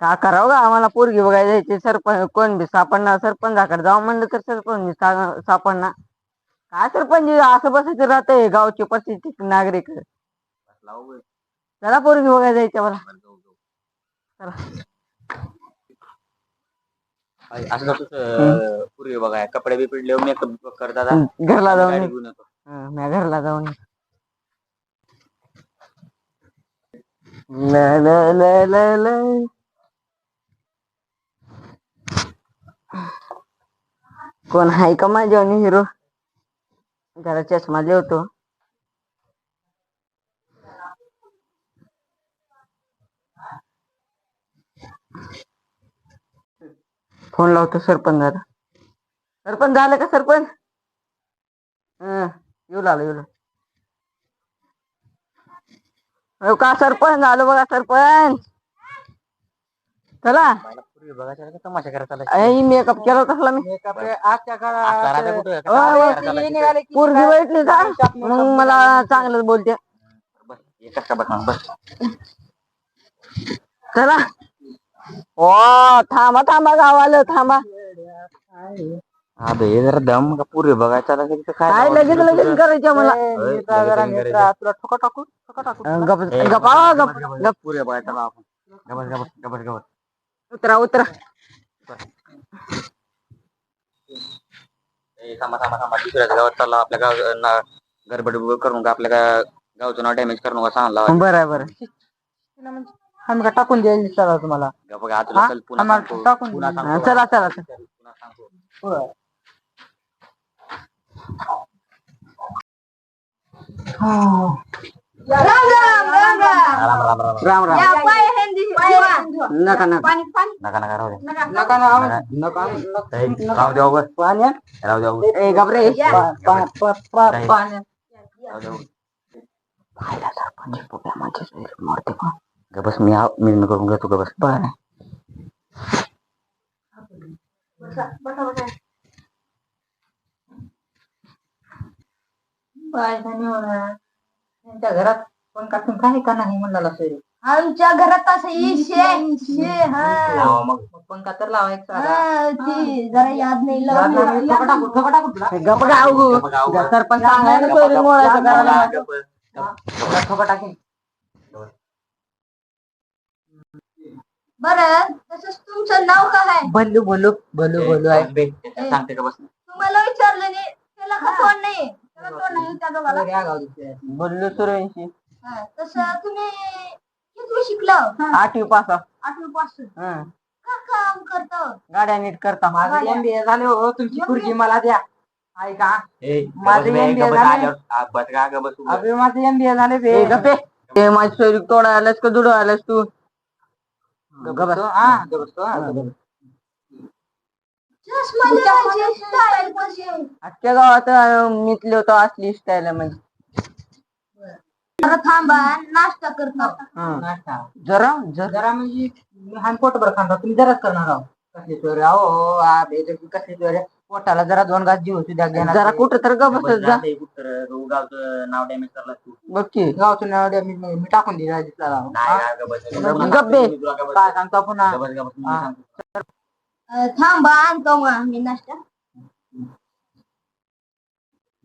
का करावं का आम्हाला पोरगी बघायला जायची. सरपंच कोण बी सापडणार? सरपंचाकडे जाऊ म्हणलं तर सरपंच बी सा- सापडणार. काय सरपंच? असं बसायचं राहतंय गावचे परिस्थिती नागरिक. चला पोरगी बघायला जायचं मला असं जातो पूर्वी बघा कपडे बी पिडले मेकअप करतात घरला जाऊन गाडी ये. घेऊन येतो. हं, म्या घरला जाऊन. ल ल ल ल ल. कोण हाय का माझ्या हिरो? जरा चष्मा लिहतो फोन लावतो सरपंच दादा सरपंच झालं का सरपंच? येऊ लागलं येऊ लागलं. हो का सरपंच? झालं बघा सरपंच. चला. तमाशा करायचा मेकअप केला तसला मी. पोरगी भेटली का मग मला चांगलंच बोलते. एकच का बस बस चला. ओ थांबा थांबा गावाला थांबा. अबे जरा दम का पूर्वी बघायचा काय काय लगेच लगेच करायचं मला? तुला ठोका टाकू? ठोका टाकू? गप गपा गप गप पूर्वी बघायचा आपण. गबस गबस गबस गबस उतरा उतरा. थांबा थांबा थांबा. दुसऱ्या गावात चालला आपल्या गाव गडबड करून का आपल्या गा- गावचं नाव डॅमेज करून का सांगला बरं आहे बरं आम्ही का टाकून द्यायला चला तुम्हाला. गप्प गा, तुला चल पुन्हा आम्हाला सांगतो. टाकून पुन्हा दे. सांगतो. चला चला चला. पुन्हा सांगतो. राम राम राम राम. राम नका नका नका नका राहू दे नका ना आम्ही- नका. नका ए, राहू दे अवघड. पाणी आण. राहू दे अवघड. ए गबरे पा- पा- पा- पा- नाही. पाणी आण. राहू दे अवघड. ग बस मी आव- मी मी करून घेतो ग बस बरं बाय धन्यवाद. त्यांच्या घरात पण काटून काय का नाही म्हणला सोयरे आमच्या घरात असं इशे शे हा लावा मग मग पंखा तर लावायचा हा, ती जरा याद नाही ठोका लावली. टाकू ठोका टाकू तुला गप गाव गप्प गाव. सरपंच. मोळायचं करायला. ठोका टाकेन. बरं तसंच तुमचं नाव काय आहे? भल्लू भल्लू भल्लू भल्लू आहे. बे, सांगते का बस? तुम्हाला विचारलं नाही त्याला का तोंड नाही? त्याला तोंड नाही त्या दोघाला? हा, तसं तुम्ही शिकलो आठवी पास. आठवी पासून हं. का काम करतो? गाड्या नीट करता. माझं एमबीए झाले. हो तुमची खुर्ची मला द्या. ऐका ए, माझं बस बे, MBA ग बस झालंय. आल्यावर. आ, बस गा, ग बस तू. अबे माझं एमबीए झाले बे. ए गपे ते माझी सोयरी तोडा आलास का? दुडो आलास तू? गप्प बसतो, हा, गप्प हा, गप्प बसतो. चष्मा लावायची style कशी? आहे? अख्ख्या गावात अं, मितले होतो असली स्टाईल म्हणजे जरा थांबा नाश्ता करतो हं. नाश्ता. जरा जरा जरा म्हणजे मी हान पोटभर खाणार तुम्ही जराच करणार आहो कसली चोरी अहो हो, आ, बेजारी कसली चोरी पोटाला जरा दोन घास जीव सुद्धा घेणार जरा कुठं तर ग बस गप जा झालंय कुठं, तू गावचं नाव डॅमेज करला तू बघ की गावचं नाव द्या, मी मी टाकून दिला दिसला राव. नाही हा? ना, ग बस. गप्प पुन्हा बे. सांगतो, मी तुला ग बस. काय सांगतो पुन्हा ग बस, ग बस, मी हा. सांगतो. अं, थांबा आणतो मग मी नाश्ता एक बस आणि त्याला कळत नाही. ग- ग बस मला तू मत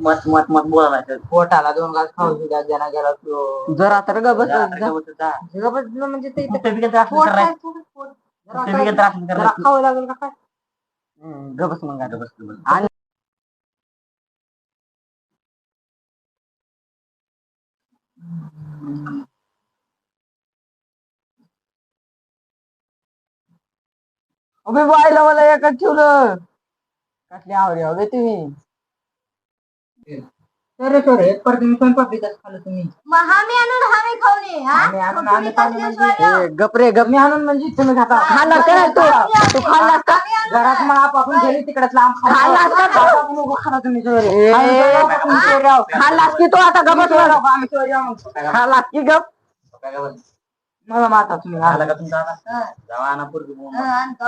मत मत बोलायचं पोटाला दोन घास खाऊ सुद्धा ज्यांना गेला तो जरा तर गप जा, जा ग बस, जा. गप्प बसलं म्हणजे ते कुठं बी त्रास पोट करायचं. काय, पोट- पोट. जरा कुठं बी काय- त्रास जरा करायचं. खावं लागेल का काय हं, गबस मग आता. ग बस, ग बस. आणि अबे बायला मला एकच ठेवलं कसली आवडी हवे तुम्ही परत मी स्वयंपाक आणून खाऊन हा? आम्ही आणून- मग आम्ही तुम्ही खाऊन कसले म्हणजे- सोयरे? ए, गप रे गप मी आणून म्हणजे तुम्ही खाता खाल्लास का नाही तू तू खाल्लास का घरात मग आपण गेली तिकडेच लांब खाऊ. खाल्लास का तू? आपण उभं खाला तुम्ही चोरी. ए, आम्ही चोरी आहोत, तुम्ही चोरी आहोत. खाल्लास की तू आता चोरी आहोत, आम्ही चोरी आहोत. खाल्लास की गप. मला मारता तुम्ही आला का तुमचा? हा, जावा पोरगी बोंब. हा, आणतो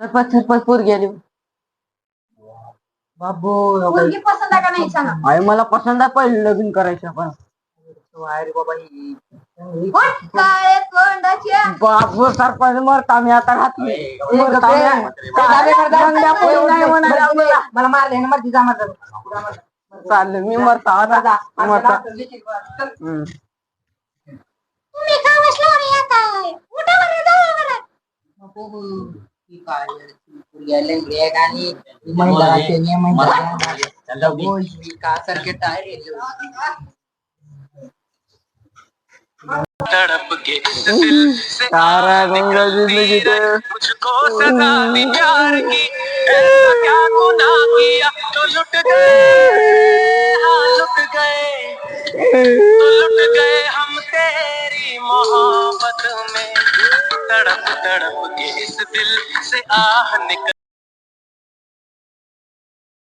सरपंच सरपंच पोर गेली. बाबू मुलगी पसंत आहे का नाही सांगा? आई मला पसंत आहे पहिले लग्न करायचं पण अरे बाबा ही- बापू सरपंच मरता मी आता घातली. मला मारले ना. चाललं मी मरता आता जा. आता मरता. तुम्ही का उठा बरं जाऊ बरं. नको हो. ही काय पुरी आहे, लंगडी आहे आणि ही महिला राहते, ही महिला राहते. हो, ही का सर्किट आहे रे. तड़प के इस दिल से तारा गंगा जिंदगी दे मुझको सजा दी प्यार की ऐसा क्या गुनाह किया तो लुट गए हाँ लुट गए तो लुट गए हम तेरी मोहब्बत में तड़प तड़प के इस दिल से आह निकल